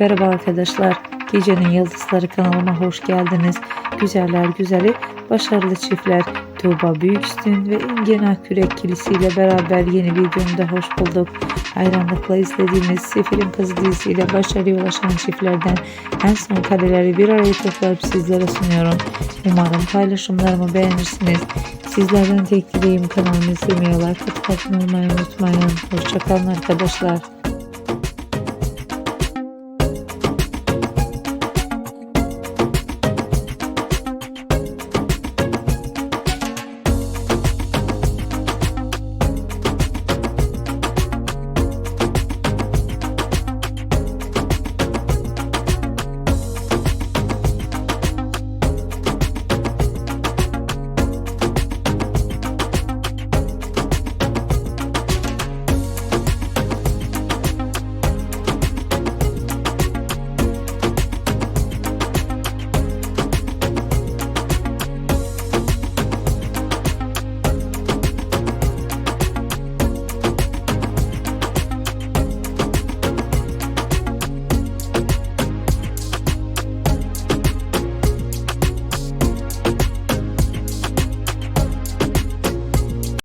Merhaba arkadaşlar. Gecenin Yıldızları kanalıma hoş geldiniz. Güzeller güzeli, başarılı çiftler Tuğba Büyüküstün ve İngena Kürek Akkürek ile beraber yeni bir bölümde hoş bulduk. Hayranlıkla izlediğimiz Sefil'in Kızı dizisiyle başarıya ulaşan çiftlerden en son kareleri bir araya toplayıp sizlere sunuyorum. Umarım paylaşımlarımı beğenirsiniz. Sizlerden tek dileğim kanalımı izlemeyi, like atıp abone olmayı unutmayın. Hoşçakalın arkadaşlar.